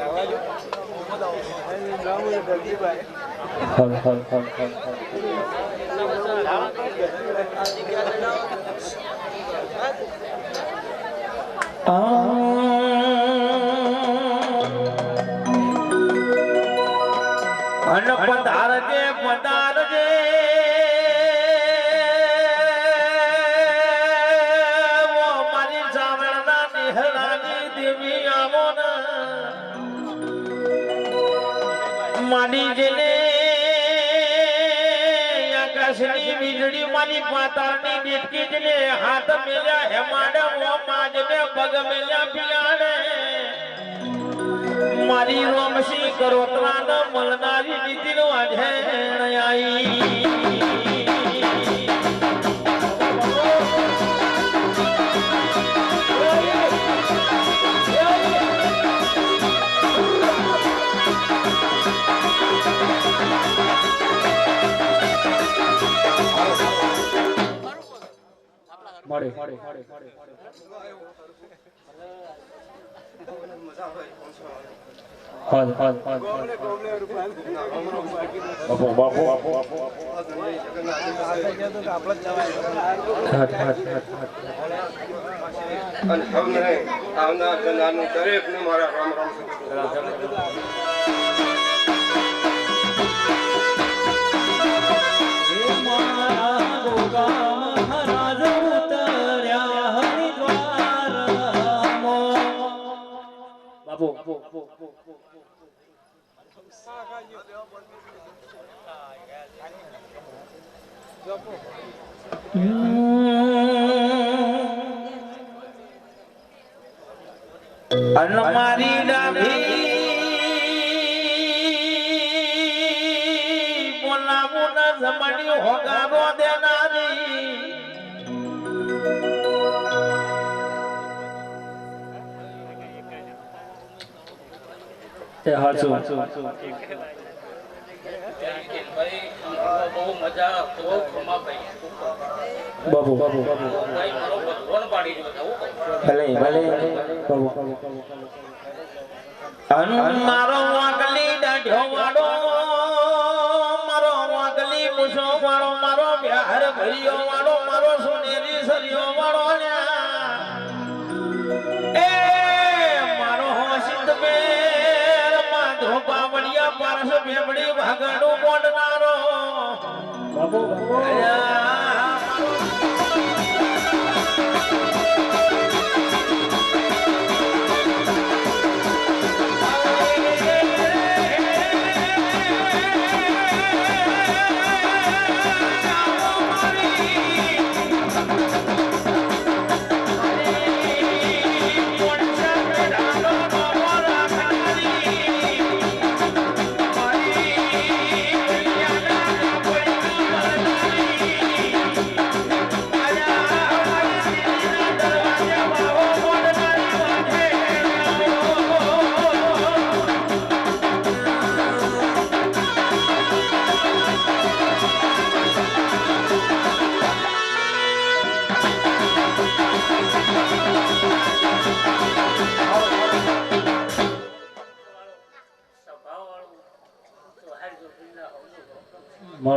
અવાજ અને દેવી મારી જેને આકાશની વીજળી મારી પાતાળની નીટકી જેને હાથ મેલ્યા, હેમાડે ઓ માજને પગ મેલ્યા પિયાડે મારી રોમસી કરોતરાના મલનારી નીતિનો અઢેણ આઈ. આવનાર જનારનું દરેકને મારા રામ રામ સદગુરુ. અન મારી ડાભી બોલાવું ન જમણી હોગારો દેનારી તે હાચું. બાબુ બાબુ ભલે ભલે. બાબુ મારો વાગલી દાઢ્યો વાળો મારો વાગલી મૂછો વાળો મારો બિહાર ભર્યો વાળો મારો સોનેરી સરિયો વાળો લ્યા. પાવડિયા પારસ બેવડી ભાગડું બોલનારો બાબુ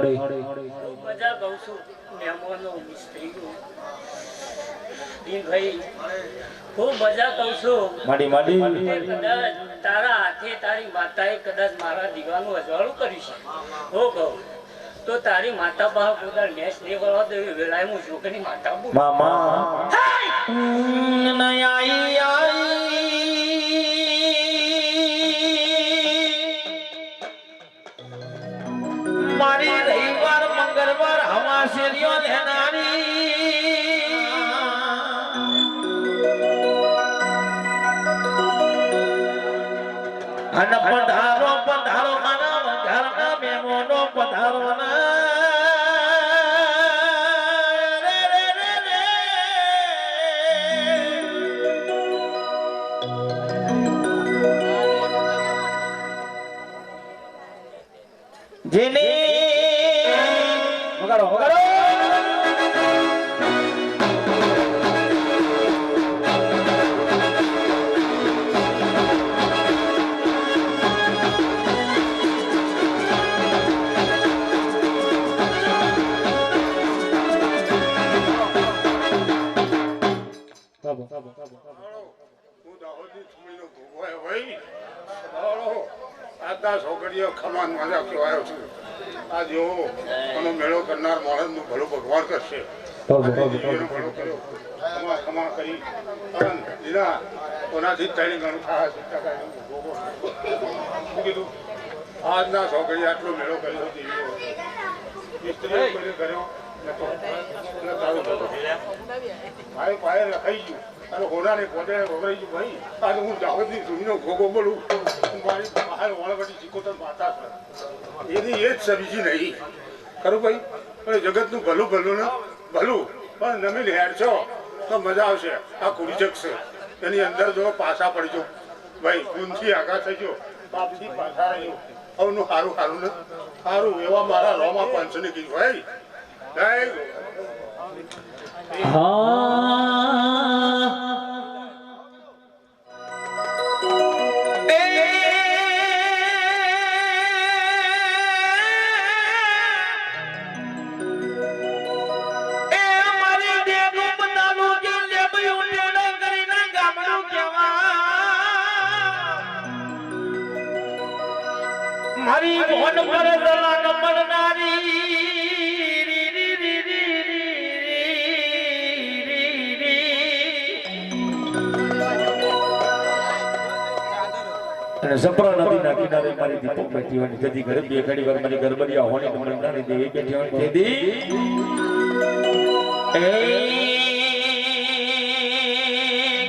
મળી મજા કહું છું મહેમાનો મિસ્ત્રીઓ ભાઈ ખૂબ મજા કહું છું માડી માડી. કદાચ તારા હાથે તારી માતાએ કદાચ મારા દીવાનું અજવાળું કર્યું છે. હો કહું તો તારી માતા પાસે પોતા નેસ નહીં કરવા એવી વેળાએ હું છોકરી માતા બોલું. મામા. નઈ પધારો પધારો મારા વઘારના મહેમાનો પધારો ના રે રે રે રે. જેને આજના છોકરી આટલો મેળો કર્યો સ્ત્રીઓ કર્યો મારે પાયે લખાઈ ગયું. અને ઘોડાને પોતે વગડાઈ ભાઈ. આજે હું દાહોદની સુઈનો ભોગો બોલું. હું મારી બહાર વળગડી સિકોતર માતા છે. એની એ જ સબીજી નહીં. ખરું ભાઈ? અને જગતનું ભલું ભલું ને ભલું. પણ નમી લહેર છો, તો મજા આવશે. આ કુડી છે. એની અંદર જો પાછા પડજો. ભાઈ ગુણથી આગા થજો પાપથી પાછા રહ્યો. હવનું સારું સારું ને? સારું એવા મારા રોમા પંચને કીધું. ભાઈ મારી દીપક બેઠી હોય જદી ઘરે બે ઘડી વાર મારી ગરબડિયા હોય તો મને ના દે. એ બેઠી હોય કે દી.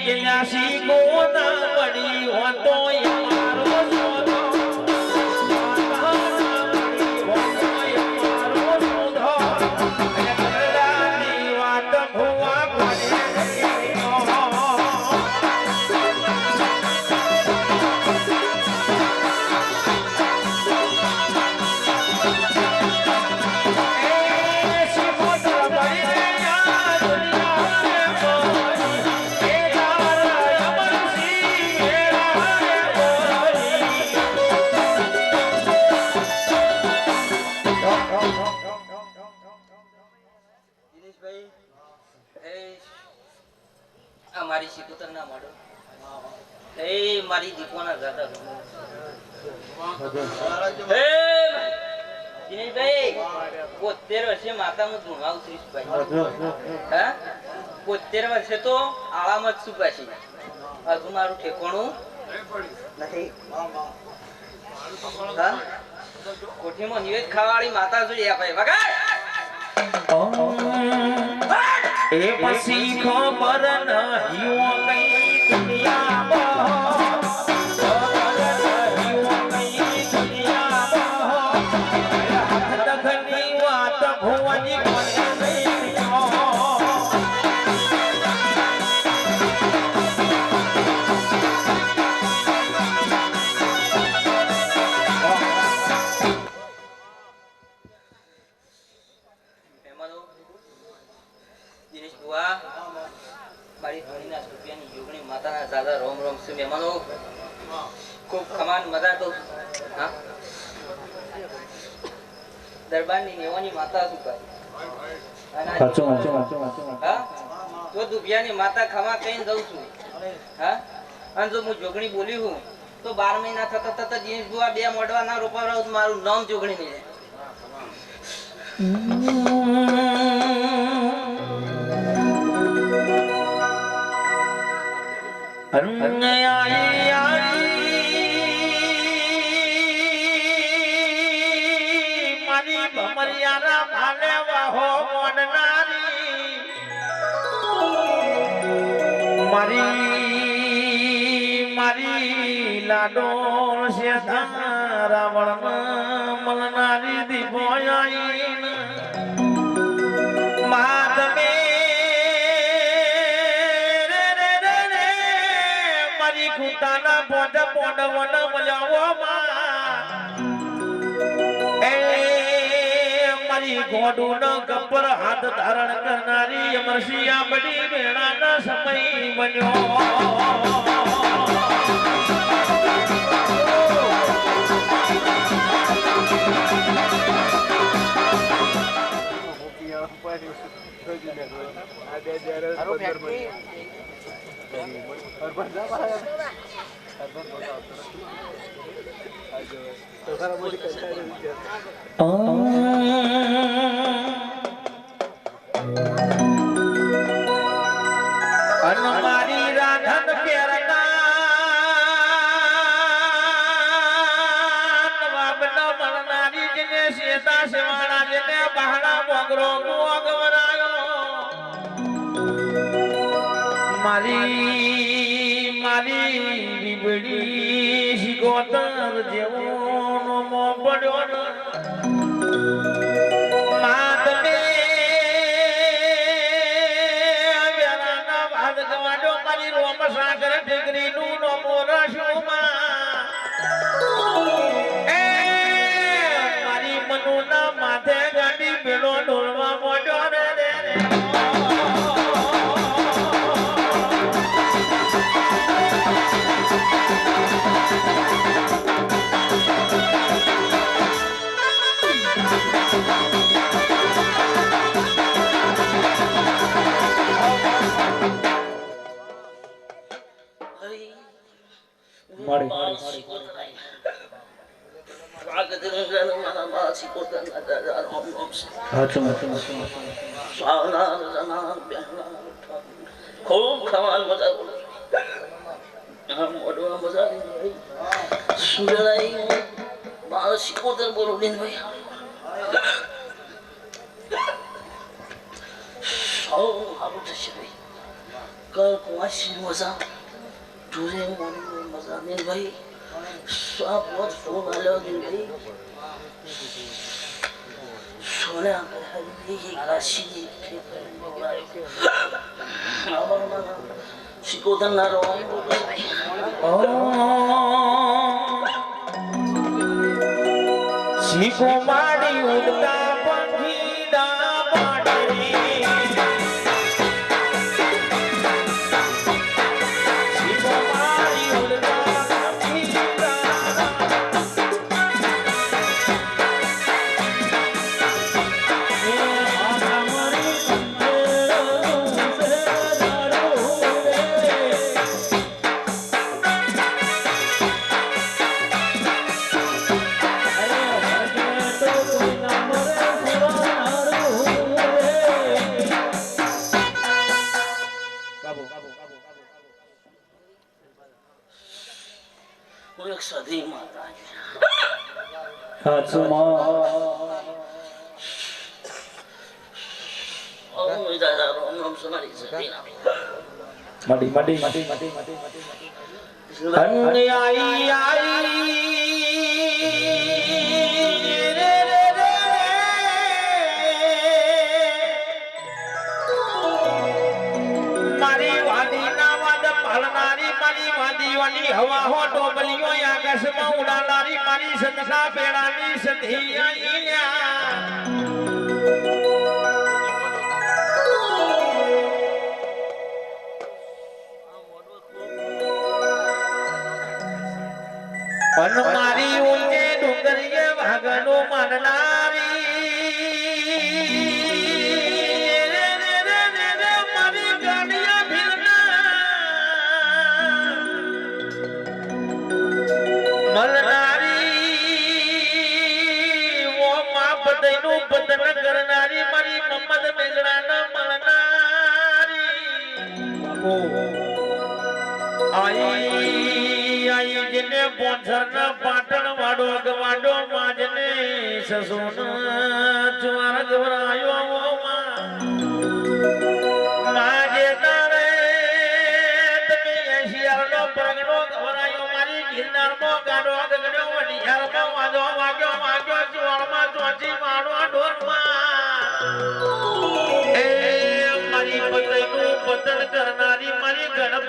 કે નાસી કોના પડી હોતો યા બોતેર વર્ષે માતા હું ધુમાવું છું ભાઈ. હા બોતેર વર્ષે તો આળામાં જ છું પાછી? હજુ મારું ઠેકોણું નથી. હા? કોઠીમાં નિવેદ ખાવાળી માતા છું એ ભાઈ. વગાડ! એ પછી ખબર નહીં đi còn હા? તો દુભિયાની માતા ખમા કહીને જઉં છું. હા? અને જો હું જોગણી બોલી હું તો બાર મહિના થતા થતા જીન્સ બુઆ બે મોડવા ના રોપાવડાવું તો મારું નામ જોગણી નહીં જાય અન્ય મારી લાડો છે રાવણ મલનારી દીપો રે મારી કુતાના પોડ પોડ વન મજાવો મારી ગોડું ન ગબ્બર હાથ ધારણ કરનારી અમરસિયા બડી વેળાના સમય બન્યો. મારી રાધન પેરના વાબન મળનારી જેને શેતા શેવાળા મારી મારી બીબડી શિકોતર જેવો નમો પડ્યો ખૂબ ખમાલ મજા બોલે હા મોઢમાં મજા આવી ભાઈ સુરેલાઈ મારા સિકોતર બોલો બેન ભાઈ સૌ સારું થશે ભાઈ કર કુવાસી મજા ઢોરે મોની મજા ને ભાઈ સાપ વાત ફોન આલ્યો ને ભાઈ સોના હરી કાશી સિકોતર ના રહો શીખો માડી ઉડતા રામ રામ સોનારી સધી ના આઈ આઈ. રે રે રે મારી વાદી ના વાદ પાલનારી મારી વાદીઓની હવા હો ડોબલીઓ આકાશમાં ઉડાનારી, મારી સંતના પેડાની સંધી અન મારી ઊંચે ડુંગરીએ વાગનો માનનારી રે રે રે રે રે મારી ગાડિયા ભીલના. મલનારી ઓ મા બદઈનું બદન કરનારી મારી મમ્મદ મેઘડાના મળનારી આઈ આઈ જેને પોંછરના પાટણ વાડો, ગવાડો માજને સસોન ચુવાર ગવરાયો માજે તારે તમે મારી પતન કરનારી મારી ગણપાવાની